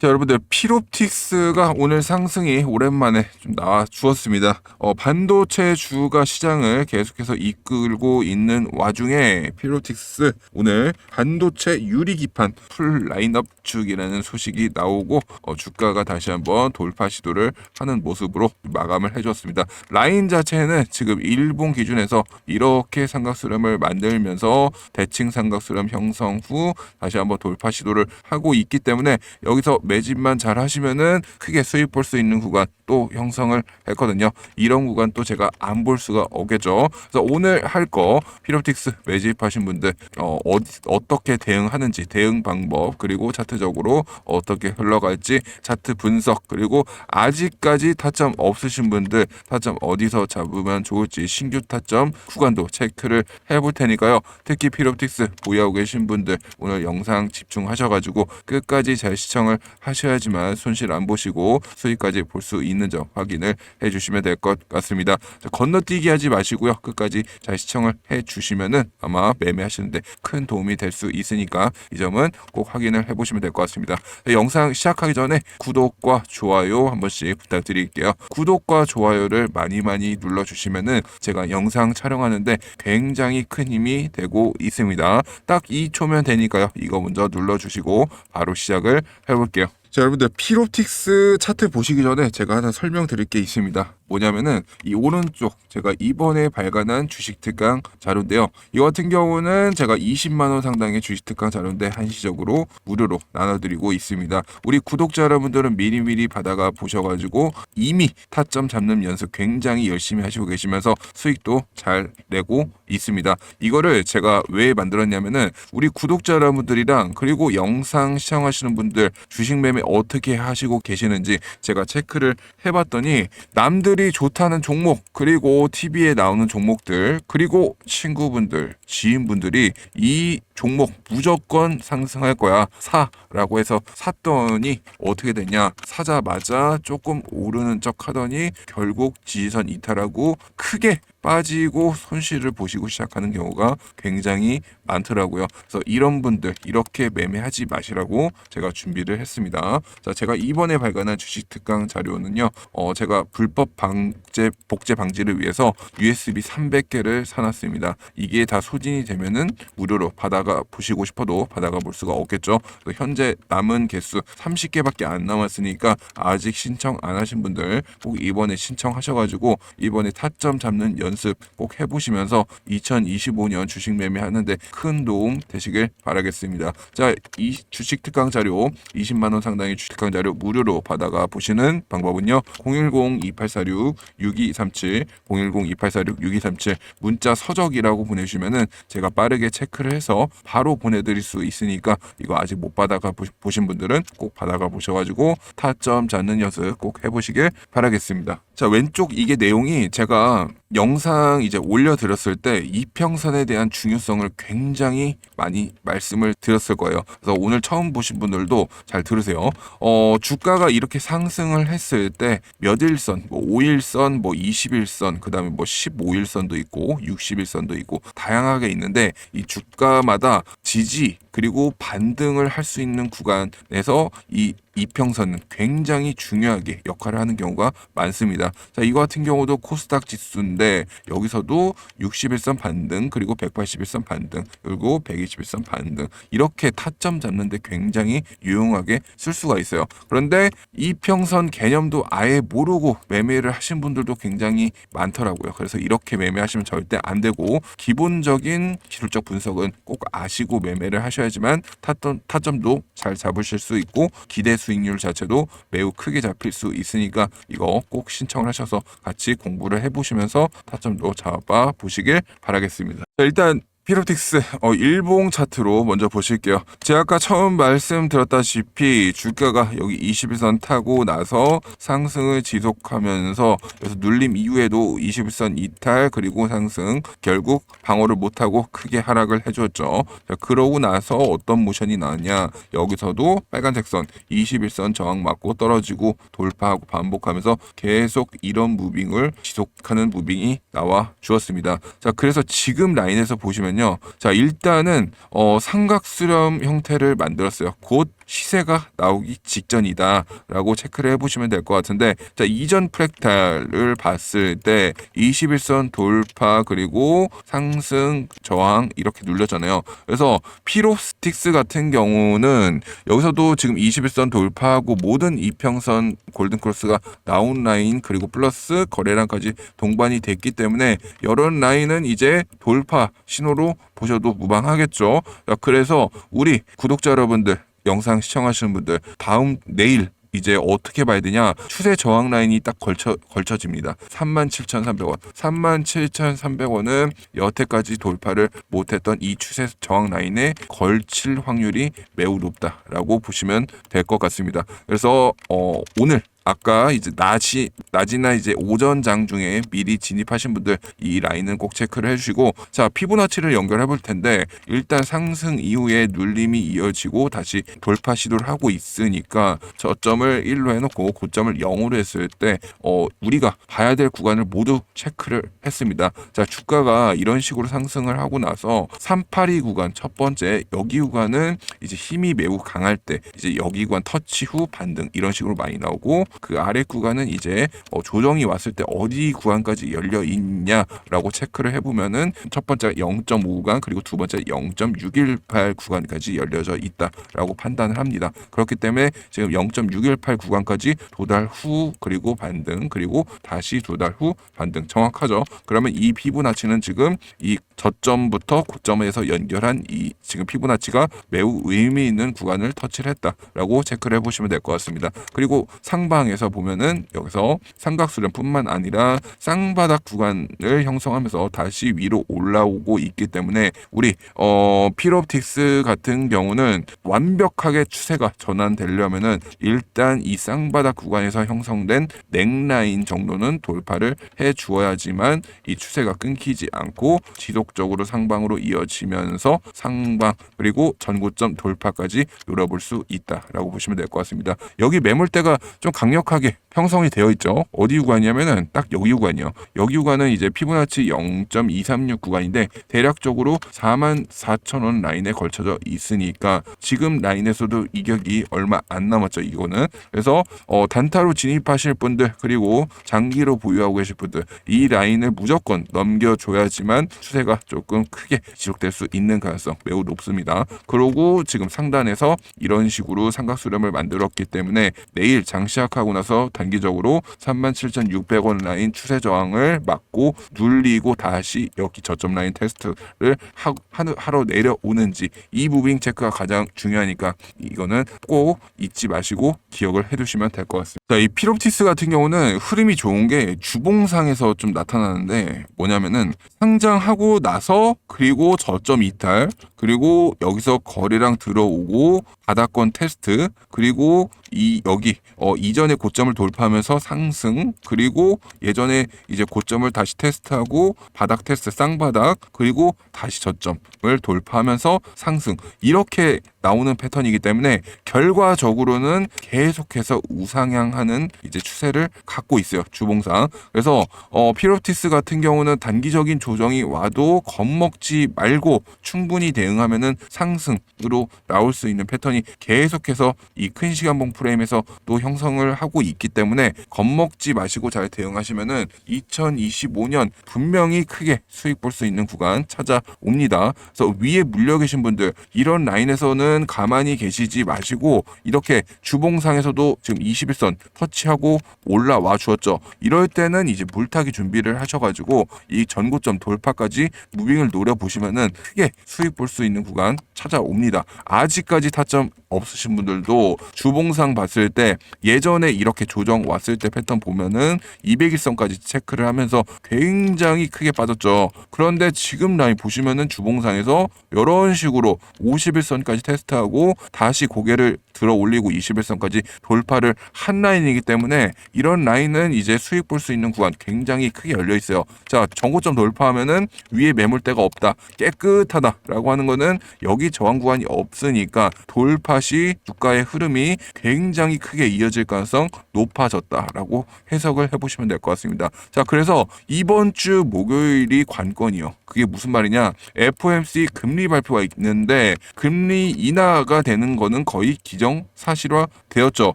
자, 여러분들 피롭틱스가 오늘 상승이 오랜만에 좀 나와 주었습니다. 어, 반도체 주가 시장을 계속해서 이끌고 있는 와중에 피롭틱스 오늘 반도체 유리 기판 풀 라인업 주기라는 소식이 나오고 어, 주가가 다시 한번 돌파 시도를 하는 모습으로 마감을 해줬습니다. 라인 자체는 지금 일본 기준에서 이렇게 삼각수렴을 만들면서 대칭 삼각수렴 형성 후 다시 한번 돌파 시도를 하고 있기 때문에 여기서 매집만 잘 하시면은 크게 수익 볼 수 있는 구간 또 형성을 했거든요. 이런 구간 또 제가 안 볼 수가 없겠죠. 그래서 오늘 할 거 피로틱스 매집하신 분들 어, 어떻게 대응하는지 대응 방법 그리고 차트적으로 어떻게 흘러갈지 차트 분석 그리고 아직까지 타점 없으신 분들 타점 어디서 잡으면 좋을지 신규 타점 구간도 체크를 해볼 테니까요. 특히 피로틱스 보유하고 계신 분들 오늘 영상 집중하셔가지고 끝까지 잘 시청을 하셔야지만 손실 안 보시고 수익까지 볼 수 있는 점 확인을 해주시면 될 것 같습니다. 자, 건너뛰기 하지 마시고요. 끝까지 잘 시청을 해주시면은 아마 매매하시는데 큰 도움이 될 수 있으니까 이 점은 꼭 확인을 해보시면 될 것 같습니다. 자, 영상 시작하기 전에 구독과 좋아요 한 번씩 부탁드릴게요. 구독과 좋아요를 많이 많이 눌러주시면은 제가 영상 촬영하는데 굉장히 큰 힘이 되고 있습니다. 딱 2초면 되니까요. 이거 먼저 눌러주시고 바로 시작을 해볼게요. 자 여러분들 피로틱스 차트 보시기 전에 제가 하나 설명드릴 게 있습니다. 뭐냐면은 이 오른쪽 제가 이번에 발간한 주식 특강 자료인데요. 이 같은 경우는 제가 20만 원 상당의 주식 특강 자료인데 한시적으로 무료로 나눠드리고 있습니다. 우리 구독자 여러분들은 미리미리 받아가 보셔가지고 이미 타점 잡는 연습 굉장히 열심히 하시고 계시면서 수익도 잘 내고 있습니다. 이거를 제가 왜 만들었냐면은 우리 구독자 여러분들이랑 그리고 영상 시청하시는 분들 주식 매매 어떻게 하시고 계시는지 제가 체크를 해봤더니 남들이 좋다는 종목 그리고 TV에 나오는 종목들 그리고 친구분들 지인분들이 이 종목 무조건 상승할 거야. 사 라고 해서 샀더니 어떻게 됐냐? 사자마자 조금 오르는 척 하더니 결국 지지선 이탈하고 크게 빠지고 손실을 보시고 시작하는 경우가 굉장히 많더라고요. 그래서 이런 분들 이렇게 매매하지 마시라고 제가 준비를 했습니다. 자, 제가 이번에 발간한 주식 특강 자료는요. 어, 제가 불법 방제 복제 방지를 위해서 USB 300개를 사놨습니다. 이게 다 소진이 되면은 무료로 받아가 보시고 싶어도 받아가 볼 수가 없겠죠. 현재 남은 개수 30개밖에 안 남았으니까 아직 신청 안 하신 분들 꼭 이번에 신청하셔가지고 이번에 타점 잡는 연습 꼭 해보시면서 2025년 주식 매매하는데 큰 도움 되시길 바라겠습니다. 자, 이 주식 특강 자료 20만 원 상당의 주식 특강 자료 무료로 받아가 보시는 방법은요. 010-2846-6237, 010-2846-6237 문자 서적이라고 보내주시면은 제가 빠르게 체크를 해서 바로 보내드릴 수 있으니까 이거 아직 못 받아가 보- 보신 분들은 꼭 받아가 보셔가지고 타점 잡는 연습 꼭 해보시길 바라겠습니다. 자 왼쪽 이게 내용이 제가 영상 이제 올려드렸을 때 이평선에 대한 중요성을 굉장히 많이 말씀을 드렸을 거예요. 그래서 오늘 처음 보신 분들도 잘 들으세요. 어, 주가가 이렇게 상승을 했을 때 몇 일선, 뭐 5일선, 뭐 20일선, 그 다음에 뭐 15일선도 있고 60일선도 있고 다양하게 있는데 이 주가마다 지지 그리고 반등을 할 수 있는 구간에서 이 이평선은 굉장히 중요하게 역할을 하는 경우가 많습니다. 자, 이거 같은 경우도 코스닥 지수인데 여기서도 61선 반등 그리고 181선 반등 그리고 121선 반등 이렇게 타점 잡는데 굉장히 유용하게 쓸 수가 있어요. 그런데 이평선 개념도 아예 모르고 매매를 하신 분들도 굉장히 많더라고요. 그래서 이렇게 매매하시면 절대 안 되고 기본적인 기술적 분석은 꼭 아시고 매매를 하셔야지만 타점, 타점도 잘 잡으실 수 있고 기대 수익률 자체도 매우 크게 잡힐 수 있으니까 이거 꼭 신청을 하셔서 같이 공부를 해보시면서 타점도 잡아 보시길 바라겠습니다. 자, 일단 피로틱스 어, 일봉 차트로 먼저 보실게요. 제가 아까 처음 말씀드렸다시피 주가가 여기 21선 타고 나서 상승을 지속하면서 그래서 눌림 이후에도 21선 이탈 그리고 상승 결국 방어를 못하고 크게 하락을 해줬죠. 자, 그러고 나서 어떤 모션이 나왔냐 여기서도 빨간색 선 21선 저항 맞고 떨어지고 돌파하고 반복하면서 계속 이런 무빙을 지속하는 무빙이 나와 주었습니다. 자 그래서 지금 라인에서 보시면 요. 자 일단은 어, 삼각수렴 형태를 만들었어요. 곧 시세가 나오기 직전이다라고 체크를 해보시면 될 것 같은데 자 이전 프랙탈을 봤을 때 21선 돌파 그리고 상승 저항 이렇게 눌렸잖아요. 그래서 피로스틱스 같은 경우는 여기서도 지금 21선 돌파하고 모든 이평선 골든크로스가 나온 라인 그리고 플러스 거래량까지 동반이 됐기 때문에 이런 라인은 이제 돌파 신호로 보셔도 무방하겠죠. 자, 그래서 우리 구독자 여러분들 영상 시청하시는 분들 다음 내일 이제 어떻게 봐야 되냐? 추세 저항 라인이 딱 걸쳐 걸쳐집니다. 37,300원. 37,300원은 여태까지 돌파를 못했던 이 추세 저항 라인에 걸칠 확률이 매우 높다라고 보시면 될 것 같습니다. 그래서 어 오늘 아까 이제 낮이 낮이나 이제 오전 장 중에 미리 진입하신 분들 이 라인은 꼭 체크를 해주시고 자 피보나치를 연결해 볼 텐데 일단 상승 이후에 눌림이 이어지고 다시 돌파 시도를 하고 있으니까 저점을 1로 해놓고 고점을 0으로 했을 때 어, 우리가 봐야 될 구간을 모두 체크를 했습니다. 자 주가가 이런 식으로 상승을 하고 나서 382 구간 첫 번째 여기 구간은 이제 힘이 매우 강할 때 이제 여기 구간 터치 후 반등 이런 식으로 많이 나오고 그 아래 구간은 이제 어, 조정이 왔을 때 어디 구간까지 열려 있냐라고 체크를 해보면은 첫 번째 0.5 구간 그리고 두 번째 0.618 구간까지 열려져 있다라고 판단을 합니다. 그렇기 때문에 지금 0.618 구간까지 도달 후 그리고 반등 그리고 다시 도달 후 반등 정확하죠. 그러면 이 피부나치는 지금 이 저점부터 고점에서 연결한 이 지금 피부나치가 매우 의미 있는 구간을 터치를 했다라고 체크를 해보시면 될 것 같습니다. 그리고 상 방에서 보면은 여기서 삼각수렴뿐만 아니라 쌍바닥 구간을 형성하면서 다시 위로 올라오고 있기 때문에 우리 어 피롭틱스 같은 경우는 완벽하게 추세가 전환되려면은 일단 이 쌍바닥 구간에서 형성된 넥라인 정도는 돌파를 해 주어야지만 이 추세가 끊기지 않고 지속적으로 상방으로 이어지면서 상방 그리고 전고점 돌파까지 노려볼 수 있다라고 보시면 될 것 같습니다. 여기 매물대가 좀 강 력하게 형성이 되어 있죠. 어디 구간이냐면은 딱 여기 구간이요. 여기 구간은 이제 피보나치 0.236 구간인데 대략적으로 4만 4천 원 라인에 걸쳐져 있으니까 지금 라인에서도 이격이 얼마 안 남았죠. 이거는 그래서 어, 단타로 진입하실 분들 그리고 장기로 보유하고 계실 분들 이 라인을 무조건 넘겨줘야지만 추세가 조금 크게 지속될 수 있는 가능성 매우 높습니다. 그리고 지금 상단에서 이런 식으로 삼각 수렴을 만들었기 때문에 내일 장 시작하고 나서 단기적으로 37,600원 라인 추세 저항을 막고 눌리고 다시 여기 저점 라인 테스트를 하, 하러 내려오는지 이 무빙 체크가 가장 중요하니까 이거는 꼭 잊지 마시고 기억을 해두시면 될 것 같습니다. 자, 이 피롭티스 같은 경우는 흐름이 좋은 게 주봉상에서 좀 나타나는데 뭐냐면은 상장하고 나서 그리고 저점 이탈 그리고 여기서 거래량 들어오고 바닥권 테스트 그리고 이 여기 어 이전에 고점을 돌파하면서 상승 그리고 예전에 이제 고점을 다시 테스트하고 바닥 테스트 쌍바닥 그리고 다시 저점을 돌파하면서 상승. 이렇게 나오는 패턴이기 때문에 결과적으로는 계속해서 우상향하는 이제 추세를 갖고 있어요 주봉상 그래서 어 피로티스 같은 경우는 단기적인 조정이 와도 겁먹지 말고 충분히 대응하면은 상승으로 나올 수 있는 패턴이 계속해서 이 큰 시간봉 프레임에서 또 형성을 하고 있기 때문에 겁먹지 마시고 잘 대응하시면은 2025년 분명히 크게 수익 볼 수 있는 구간 찾아옵니다. 그래서 위에 물려 계신 분들 이런 라인에서는 가만히 계시지 마시고 이렇게 주봉상에서도 지금 21선 터치하고 올라와 주었죠. 이럴 때는 이제 물타기 준비를 하셔가지고 이 전고점 돌파까지 무빙을 노려 보시면은 크게 수익 볼 수 있는 구간 찾아옵니다. 아직까지 타점 없으신 분들도 주봉상 봤을 때 예전에 이렇게 조정 왔을 때 패턴 보면은 200일선까지 체크를 하면서 굉장히 크게 빠졌죠. 그런데 지금 라인 보시면은 주봉상에서 이런 식으로 51선까지 테스트 하고 다시 고개를 들어 올리고 21선까지 돌파를 한 라인이기 때문에 이런 라인은 이제 수익 볼 수 있는 구간 굉장히 크게 열려 있어요. 자, 정고점 돌파하면은 위에 매물대가 없다. 깨끗하다라고 하는 거는 여기 저항 구간이 없으니까 돌파 시 주가의 흐름이 굉장히 크게 이어질 가능성 높아졌다라고 해석을 해 보시면 될 것 같습니다. 자, 그래서 이번 주 목요일이 관건이요. 그게 무슨 말이냐? FOMC 금리 발표가 있는데 금리 인하가 되는 거는 거의 기정 사실화 되었죠.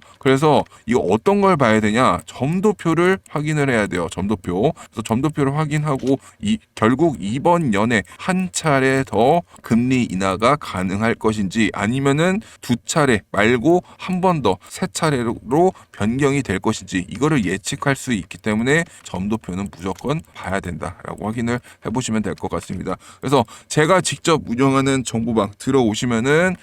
그래서 이거 어떤 걸 봐야 되냐? 점도표를 확인을 해야 돼요. 점도표. 그래서 점도표를 확인하고 이 결국 이번 연에 한 차례 더 금리 인하가 가능할 것인지 아니면은 두 차례 말고 한 번 더 세 차례로 변경이 될 것인지 이거를 예측할 수 있기 때문에 점도표는 무조건 봐야 된다라고 확인을 해보시면 될 것 같습니다. 그래서 제가 직접 운영하는 정보방 들어오시면은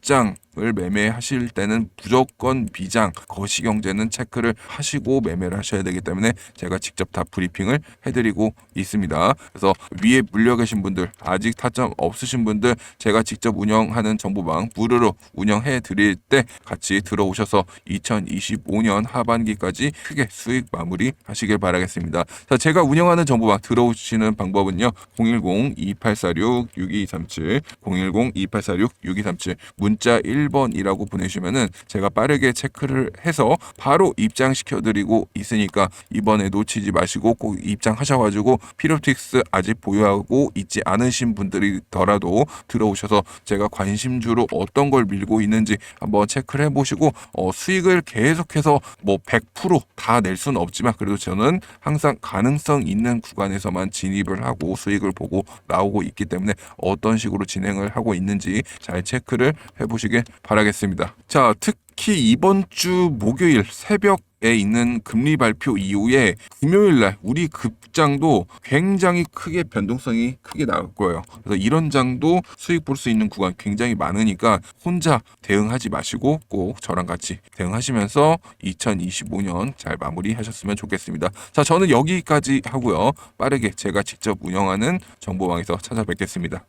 국장을 매매하실 때는 무조건 비장, 거시경제는 체크를 하시고 매매를 하셔야 되기 때문에 제가 직접 다 브리핑을 해드리고 있습니다. 그래서 위에 물려 계신 분들, 아직 타점 없으신 분들, 제가 직접 운영하는 정보방 무료로 운영해 드릴 때 같이 들어오셔서 2025년 하반기까지 크게 수익 마무리 하시길 바라겠습니다. 자, 제가 운영하는 정보방 들어오시는 방법은요. 010-2846-6237, 010-2846-6237 문자 1번이라고 보내주시면은 제가 빠르게 체크를 해서 바로 입장시켜 드리고 있으니까 이번에 놓치지 마시고 꼭 입장하셔 가지고 피로틱스 아직 보유하고 있지 않으신 분들이더라도 들어오셔서 제가 관심주로 어떤 걸 밀고 있는지 한번 체크를 해 보시고 어, 수익을 계속해서 뭐 100%다 낼 수는 없지만 그래도 저는 항상 가능성 있는 구간에서만 진입을 하고 수익을 보고 나오고 있기 때문에 어떤 식으로 진행을 하고 있는지 잘 체크를 해보시길 바라겠습니다. 자, 특히 이번 주 목요일 새벽 에 있는 금리 발표 이후에 금요일 날 우리 급장도 굉장히 크게 변동성이 크게 나올 거예요. 그래서 이런 장도 수익 볼 수 있는 구간 굉장히 많으니까 혼자 대응하지 마시고 꼭 저랑 같이 대응하시면서 2025년 잘 마무리하셨으면 좋겠습니다. 자, 저는 여기까지 하고요. 빠르게 제가 직접 운영하는 정보방에서 찾아뵙겠습니다.